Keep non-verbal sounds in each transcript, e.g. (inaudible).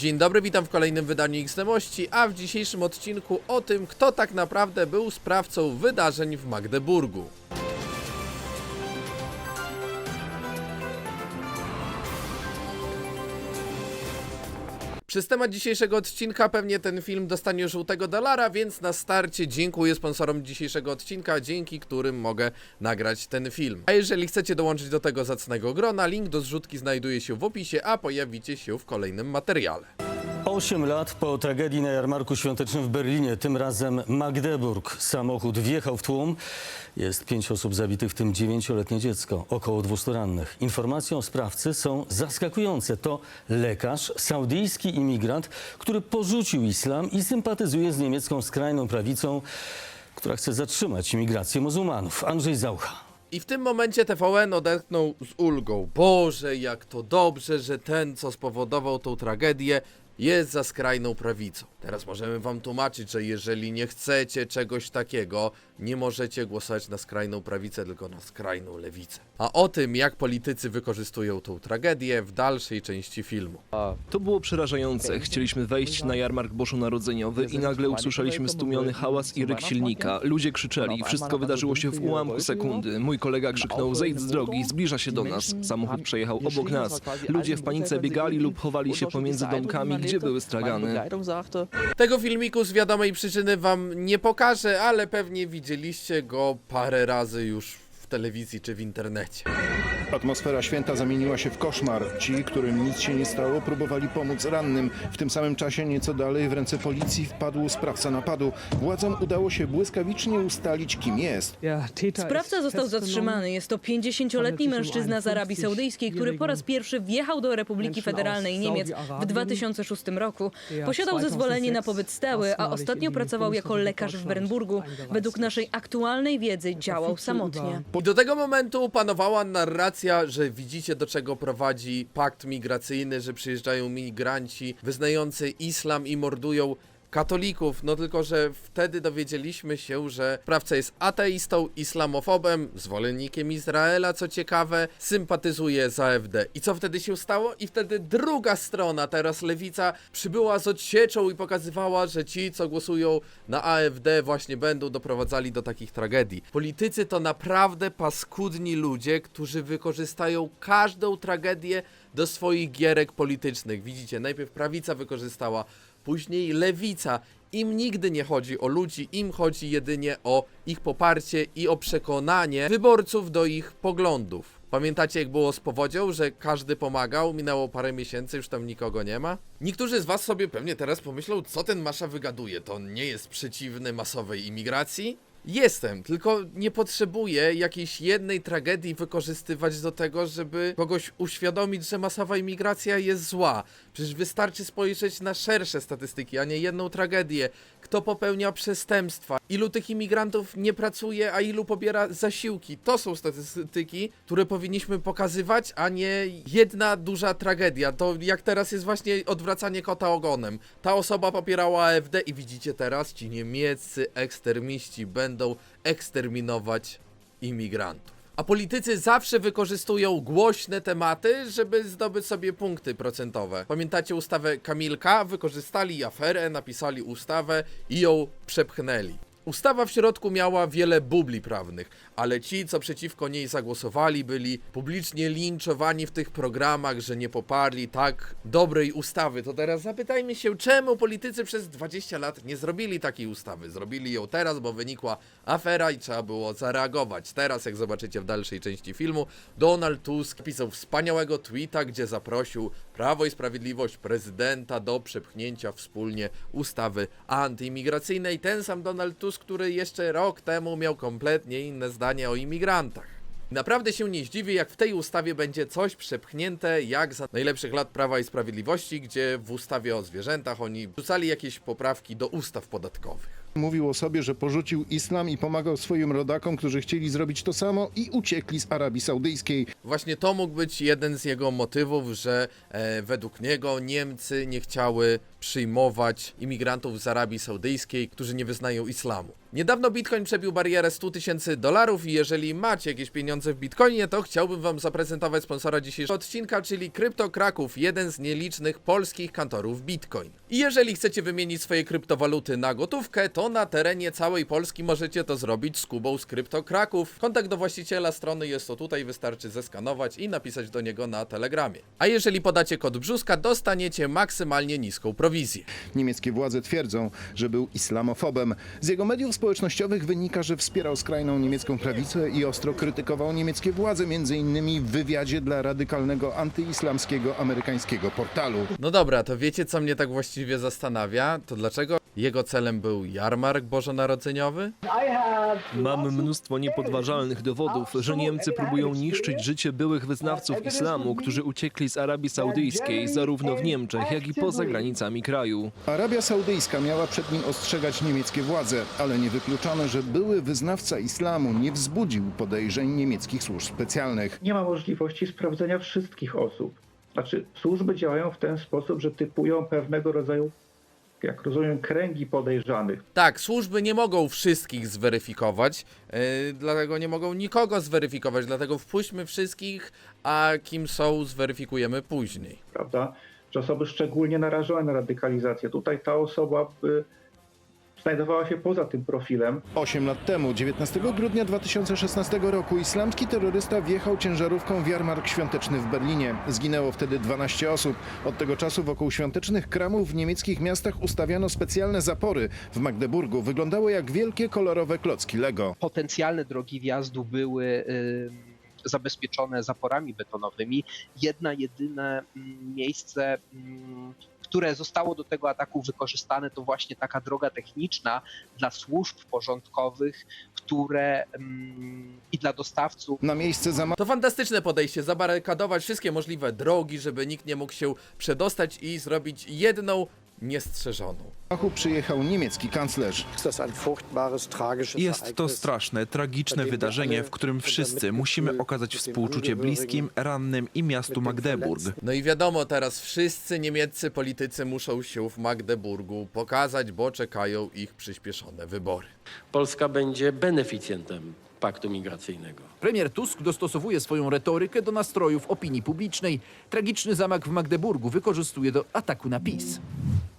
Dzień dobry, witam w kolejnym wydaniu Xnemości, a w dzisiejszym odcinku o tym, kto tak naprawdę był sprawcą wydarzeń w Magdeburgu. Przez temat dzisiejszego odcinka pewnie ten film dostanie żółtego dolara, więc na starcie dziękuję sponsorom dzisiejszego odcinka, dzięki którym mogę nagrać ten film. A jeżeli chcecie dołączyć do tego zacnego grona, link do zrzutki znajduje się w opisie, a pojawicie się w kolejnym materiale. Osiem lat po tragedii na jarmarku świątecznym w Berlinie, tym razem Magdeburg. Samochód wjechał w tłum. Jest pięć osób zabitych, w tym dziewięcioletnie dziecko, około 200 rannych. Informacje o sprawcy są zaskakujące. To lekarz, saudyjski imigrant, który porzucił islam i sympatyzuje z niemiecką skrajną prawicą, która chce zatrzymać imigrację muzułmanów. Andrzej Zaucha. I w tym momencie TVN odetchnął z ulgą. Boże, jak to dobrze, że ten, co spowodował tą tragedię, jest za skrajną prawicą. Teraz możemy wam tłumaczyć, że jeżeli nie chcecie czegoś takiego, nie możecie głosować na skrajną prawicę, tylko na skrajną lewicę. A o tym, jak politycy wykorzystują tą tragedię w dalszej części filmu. To było przerażające. Chcieliśmy wejść na jarmark bożonarodzeniowy i nagle usłyszeliśmy stłumiony hałas i ryk silnika. Ludzie krzyczeli, wszystko wydarzyło się w ułamku sekundy. Mój kolega krzyknął, zejdź z drogi, zbliża się do nas. Samochód przejechał obok nas. Ludzie w panice biegali lub chowali się pomiędzy domkami, gdzie były stragany. Tego filmiku z wiadomej przyczyny wam nie pokażę, ale pewnie widzieliście go parę razy już w telewizji czy w internecie. Atmosfera święta zamieniła się w koszmar. Ci, którym nic się nie stało, próbowali pomóc rannym. W tym samym czasie nieco dalej w ręce policji wpadł sprawca napadu. Władzom udało się błyskawicznie ustalić, kim jest. Sprawca został zatrzymany. Jest to 50-letni mężczyzna z Arabii Saudyjskiej, który po raz pierwszy wjechał do Republiki Federalnej Niemiec w 2006 roku. Posiadał zezwolenie na pobyt stały, a ostatnio pracował jako lekarz w Bernburgu. Według naszej aktualnej wiedzy działał samotnie. Do tego momentu panowała narracja, że widzicie do czego prowadzi pakt migracyjny, że przyjeżdżają migranci wyznający islam i mordują katolików, no tylko, że wtedy dowiedzieliśmy się, że sprawca jest ateistą, islamofobem, zwolennikiem Izraela, co ciekawe, sympatyzuje z AfD. I co wtedy się stało? I wtedy druga strona, teraz lewica, przybyła z odsieczą i pokazywała, że ci, co głosują na AfD, właśnie będą doprowadzali do takich tragedii. Politycy to naprawdę paskudni ludzie, którzy wykorzystają każdą tragedię do swoich gierek politycznych. Widzicie, najpierw prawica wykorzystała później lewica. Im nigdy nie chodzi o ludzi, im chodzi jedynie o ich poparcie i o przekonanie wyborców do ich poglądów. Pamiętacie jak było z powodzią, że każdy pomagał, minęło parę miesięcy, już tam nikogo nie ma? Niektórzy z was sobie pewnie teraz pomyślą, co ten Masza wygaduje, to on nie jest przeciwny masowej imigracji? Jestem, tylko nie potrzebuję jakiejś jednej tragedii wykorzystywać do tego, żeby kogoś uświadomić, że masowa imigracja jest zła. Przecież wystarczy spojrzeć na szersze statystyki, a nie jedną tragedię. Kto popełnia przestępstwa, ilu tych imigrantów nie pracuje, a ilu pobiera zasiłki. To są statystyki, które powinniśmy pokazywać, a nie jedna duża tragedia. To jak teraz jest właśnie odwracanie kota ogonem. Ta osoba popierała AfD i widzicie teraz, ci niemieccy ekstremiści będą eksterminować imigrantów. A politycy zawsze wykorzystują głośne tematy, żeby zdobyć sobie punkty procentowe. Pamiętacie ustawę Kamilka? Wykorzystali aferę, napisali ustawę i ją przepchnęli. Ustawa w środku miała wiele bubli prawnych, ale ci, co przeciwko niej zagłosowali, byli publicznie linczowani w tych programach, że nie poparli tak dobrej ustawy. To teraz zapytajmy się, czemu politycy przez 20 lat nie zrobili takiej ustawy? Zrobili ją teraz, bo wynikła afera i trzeba było zareagować. Teraz, jak zobaczycie w dalszej części filmu, Donald Tusk pisał wspaniałego tweeta, gdzie zaprosił Prawo i Sprawiedliwość prezydenta do przepchnięcia wspólnie ustawy antyimigracyjnej. Ten sam Donald Tusk, który jeszcze rok temu miał kompletnie inne zdanie o imigrantach. Naprawdę się nie zdziwię, jak w tej ustawie będzie coś przepchnięte, jak za najlepszych lat Prawa i Sprawiedliwości, gdzie w ustawie o zwierzętach oni rzucali jakieś poprawki do ustaw podatkowych. Mówił o sobie, że porzucił islam i pomagał swoim rodakom, którzy chcieli zrobić to samo i uciekli z Arabii Saudyjskiej. Właśnie to mógł być jeden z jego motywów, że e, według niego Niemcy nie chciały przyjmować imigrantów z Arabii Saudyjskiej, którzy nie wyznają islamu. Niedawno Bitcoin przebił barierę 100 tysięcy dolarów i jeżeli macie jakieś pieniądze w Bitcoinie, to chciałbym wam zaprezentować sponsora dzisiejszego odcinka, czyli Krypto Kraków, jeden z nielicznych polskich kantorów Bitcoin. I jeżeli chcecie wymienić swoje kryptowaluty na gotówkę, to na terenie całej Polski możecie to zrobić z Kubą z Krypto Kraków. Kontakt do właściciela strony jest to tutaj, wystarczy zeskanować i napisać do niego na Telegramie. A jeżeli podacie kod brzuska, dostaniecie maksymalnie niską prowizję. Niemieckie władze twierdzą, że był islamofobem. Z jego mediów społecznościowych wynika, że wspierał skrajną niemiecką prawicę i ostro krytykował niemieckie władze, m.in. w wywiadzie dla radykalnego antyislamskiego amerykańskiego portalu. No dobra, to wiecie co mnie tak właściwie zastanawia? To dlaczego jego celem był jarmark bożonarodzeniowy? Mam mnóstwo niepodważalnych dowodów, że Niemcy próbują niszczyć życie byłych wyznawców islamu, którzy uciekli z Arabii Saudyjskiej, zarówno w Niemczech, jak i poza granicami kraju. Arabia Saudyjska miała przed nim ostrzegać niemieckie władze, ale niewykluczone, że były wyznawca islamu nie wzbudził podejrzeń niemieckich służb specjalnych. nie ma możliwości sprawdzenia wszystkich osób. Znaczy, służby działają w ten sposób, że typują pewnego rodzaju, jak rozumiem, kręgi podejrzanych. Tak, służby nie mogą wszystkich zweryfikować, yy, dlatego nie mogą nikogo zweryfikować, dlatego wpuśćmy wszystkich, a kim są zweryfikujemy później. prawda? Że osoby szczególnie narażone na radykalizację. Tutaj ta osoba by znajdowała się poza tym profilem. Osiem lat temu, 19 grudnia 2016 roku, islamski terrorysta wjechał ciężarówką w jarmark świąteczny w Berlinie. Zginęło wtedy 12 osób. Od tego czasu wokół świątecznych kramów w niemieckich miastach ustawiano specjalne zapory. W Magdeburgu wyglądały jak wielkie kolorowe klocki Lego. potencjalne drogi wjazdu były y, zabezpieczone zaporami betonowymi. Jedna jedyne mm, miejsce, mm, które zostało do tego ataku wykorzystane, to właśnie taka droga techniczna dla służb porządkowych, które mm, i dla dostawców. Na miejsce zamachu To fantastyczne podejście, zabarykadować wszystkie możliwe drogi, żeby nikt nie mógł się przedostać i zrobić jedną niestrzeżoną. przyjechał niemiecki kanclerz. Jest to straszne, tragiczne wydarzenie, w którym wszyscy musimy okazać współczucie bliskim, rannym i miastu Magdeburg. No i wiadomo, teraz wszyscy niemieccy politycy muszą się w Magdeburgu pokazać, bo czekają ich przyspieszone wybory. Polska będzie beneficjentem paktu migracyjnego. Premier Tusk dostosowuje swoją retorykę do nastrojów opinii publicznej. Tragiczny zamach w Magdeburgu wykorzystuje do ataku na PiS.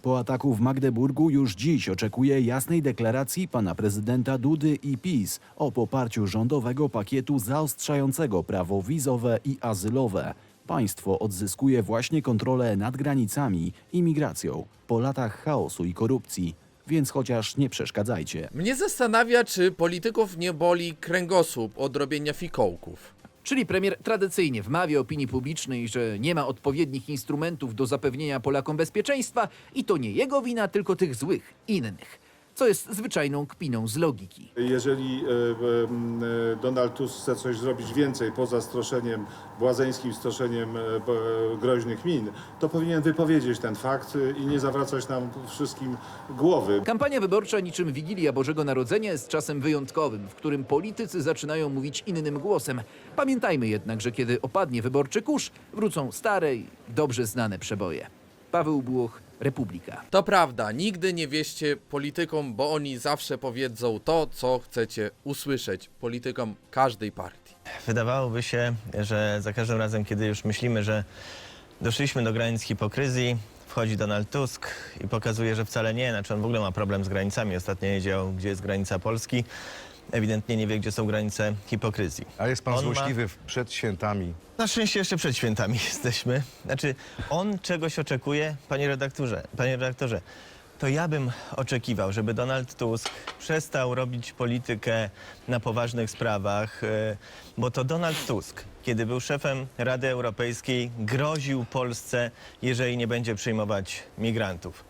Po ataku w Magdeburgu już dziś oczekuje jasnej deklaracji pana prezydenta Dudy i PiS o poparciu rządowego pakietu zaostrzającego prawo wizowe i azylowe. Państwo odzyskuje właśnie kontrolę nad granicami i migracją po latach chaosu i korupcji. Więc chociaż nie przeszkadzajcie. Mnie zastanawia, czy polityków nie boli kręgosłup od robienia fikołków. Czyli premier tradycyjnie wmawia opinii publicznej, że nie ma odpowiednich instrumentów do zapewnienia Polakom bezpieczeństwa i to nie jego wina, tylko tych złych, innych. Co jest zwyczajną kpiną z logiki. Jeżeli e, e, Donald Tusk chce coś zrobić więcej poza stroszeniem, błazeńskim stroszeniem e, b- groźnych min, to powinien wypowiedzieć ten fakt e, i nie zawracać nam wszystkim głowy. Kampania wyborcza niczym Wigilia Bożego Narodzenia jest czasem wyjątkowym, w którym politycy zaczynają mówić innym głosem. Pamiętajmy jednak, że kiedy opadnie wyborczy kurz, wrócą stare i dobrze znane przeboje. Paweł Bułoch, Republika. To prawda, nigdy nie wieście politykom, bo oni zawsze powiedzą to, co chcecie usłyszeć. Politykom każdej partii. Wydawałoby się, że za każdym razem, kiedy już myślimy, że doszliśmy do granic hipokryzji, wchodzi Donald Tusk i pokazuje, że wcale nie, znaczy on w ogóle ma problem z granicami. Ostatnio wiedział, gdzie jest granica Polski. Ewidentnie nie wie, gdzie są granice hipokryzji. A jest pan On ma- złośliwy w- przed świętami. Na szczęście jeszcze przed świętami (laughs) jesteśmy. Znaczy, on czegoś oczekuje, panie redaktorze, panie redaktorze. To ja bym oczekiwał, żeby Donald Tusk przestał robić politykę na poważnych sprawach, e, bo to Donald Tusk, kiedy był szefem Rady Europejskiej, groził Polsce, jeżeli nie będzie przyjmować migrantów.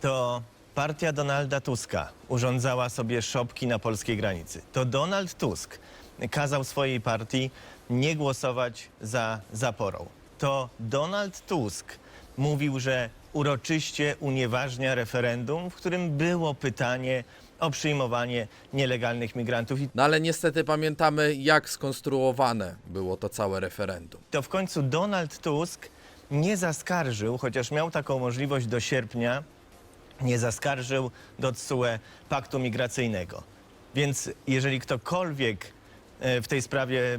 To partia Donalda Tuska urządzała sobie szopki na polskiej granicy. To Donald Tusk kazał swojej partii nie głosować za zaporą. To Donald Tusk mówił, że uroczyście unieważnia referendum, w którym było pytanie o przyjmowanie nielegalnych migrantów. No ale niestety pamiętamy, jak skonstruowane było to całe referendum. to w końcu Donald Tusk nie zaskarżył, chociaż miał taką możliwość do sierpnia, nie zaskarżył do TSUE paktu migracyjnego. Więc jeżeli ktokolwiek e, w tej sprawie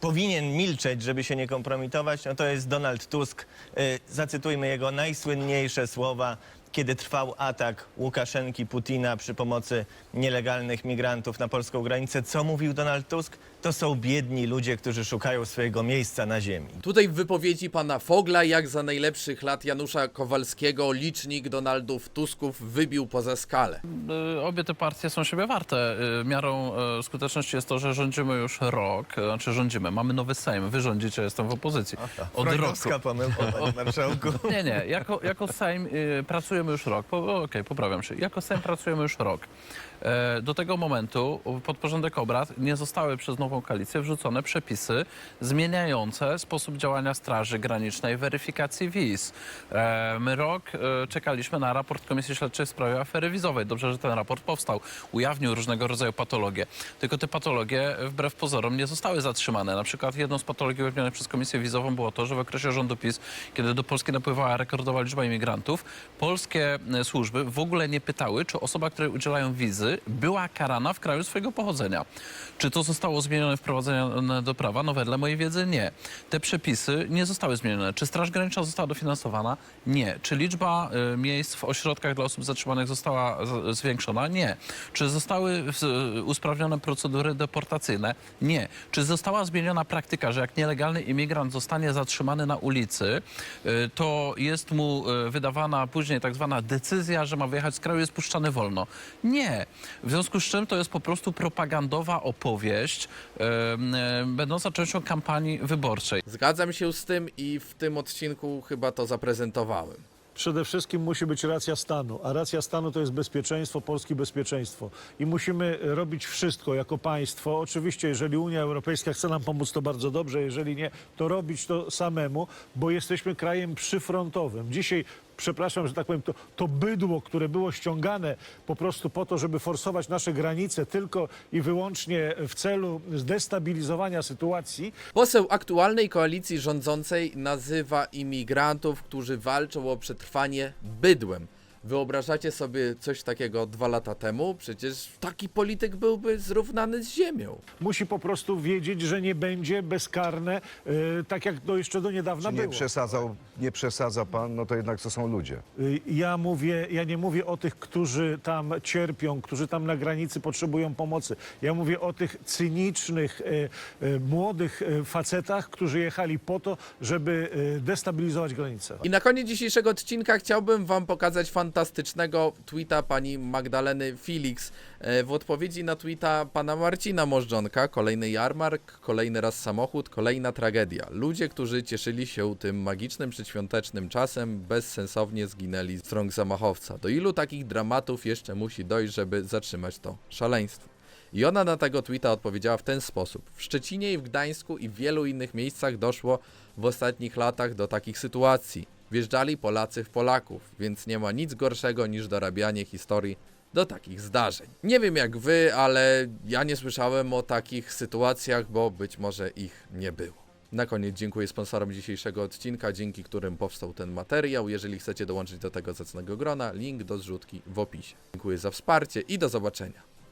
powinien milczeć, żeby się nie kompromitować, no to jest Donald Tusk. E, Zacytujmy jego najsłynniejsze słowa, kiedy trwał atak Łukaszenki Putina przy pomocy nielegalnych migrantów na polską granicę. Co mówił Donald Tusk? To są biedni ludzie, którzy szukają swojego miejsca na ziemi. Tutaj w wypowiedzi pana Fogla, jak za najlepszych lat Janusza Kowalskiego, licznik Donaldów Tusków wybił poza skalę. Y, Obie te partie są siebie warte. Y, Miarą y, skuteczności jest to, że rządzimy już rok, znaczy rządzimy, mamy nowy Sejm, wy rządzicie, jestem w opozycji. Od roku. Pomyłka, (laughs) panie marszałku. (laughs) Nie, nie, jako, jako Sejm pracujemy już rok, po, okej, poprawiam się, jako Sejm pracujemy już rok. E, Do tego momentu pod porządek obrad nie zostały przez nową koalicję wrzucone przepisy zmieniające sposób działania Straży Granicznej, weryfikacji wiz. E, My rok e, czekaliśmy na raport Komisji Śledczej w sprawie afery wizowej. Dobrze, że ten raport powstał. Ujawnił różnego rodzaju patologie. Tylko te patologie wbrew pozorom nie zostały zatrzymane. Na przykład jedną z patologii ujawnionych przez Komisję Wizową było to, że w okresie rządu PiS, kiedy do Polski napływała rekordowa liczba imigrantów, polskie służby w ogóle nie pytały, czy osoba, której udzielają wizy, była karana w kraju swojego pochodzenia. Czy to zostało zmienione, wprowadzone do prawa? No wedle mojej wiedzy nie. Te przepisy nie zostały zmienione. Czy Straż Graniczna została dofinansowana? Nie. Czy liczba y, miejsc w ośrodkach dla osób zatrzymanych została zwiększona? Nie. Czy zostały usprawnione procedury deportacyjne? Nie. Czy została zmieniona praktyka, że jak nielegalny imigrant zostanie zatrzymany na ulicy, y, to jest mu y, wydawana później tak zwana decyzja, że ma wyjechać z kraju, jest puszczany wolno? Nie. W związku z czym to jest po prostu propagandowa opowieść, y, y, będąca częścią kampanii wyborczej. Zgadzam się z tym i w tym odcinku chyba to zaprezentowałem. Przede wszystkim musi być racja stanu, a racja stanu to jest bezpieczeństwo, polskie bezpieczeństwo. I musimy robić wszystko jako państwo. Oczywiście, jeżeli Unia Europejska chce nam pomóc, to bardzo dobrze, jeżeli nie, to robić to samemu, bo jesteśmy krajem przyfrontowym. Dzisiaj przepraszam, że tak powiem, to, to bydło, które było ściągane po prostu po to, żeby forsować nasze granice tylko i wyłącznie w celu zdestabilizowania sytuacji, Poseł aktualnej koalicji rządzącej nazywa imigrantów, którzy walczą o przetrwanie bydłem. Wyobrażacie sobie coś takiego dwa lata temu? Przecież taki polityk byłby zrównany z ziemią. musi po prostu wiedzieć, że nie będzie bezkarne, y, tak jak to jeszcze do niedawna Czy nie było. przesadzał, nie przesadza pan, no to jednak to są ludzie. Y, Ja mówię, ja nie mówię o tych, którzy tam cierpią, którzy tam na granicy potrzebują pomocy. Ja mówię o tych cynicznych, y, y, młodych y, facetach, którzy jechali po to, żeby y, destabilizować granicę. I na koniec dzisiejszego odcinka chciałbym wam pokazać fantastycznego tweeta pani Magdaleny Felix. E, W odpowiedzi na tweeta pana Marcina Możdżonka, kolejny jarmark, kolejny raz samochód, kolejna tragedia. Ludzie, którzy cieszyli się tym magicznym przedświątecznym czasem, bezsensownie zginęli z rąk zamachowca. Do ilu takich dramatów jeszcze musi dojść, żeby zatrzymać to szaleństwo? I ona na tego tweeta odpowiedziała w ten sposób. W Szczecinie i w Gdańsku i w wielu innych miejscach doszło w ostatnich latach do takich sytuacji. Wjeżdżali Polacy w Polaków, więc nie ma nic gorszego niż dorabianie historii do takich zdarzeń. Nie wiem jak wy, ale ja nie słyszałem o takich sytuacjach, bo być może ich nie było. Na koniec dziękuję sponsorom dzisiejszego odcinka, dzięki którym powstał ten materiał. Jeżeli chcecie dołączyć do tego zacnego grona, link do zrzutki w opisie. Dziękuję za wsparcie i do zobaczenia.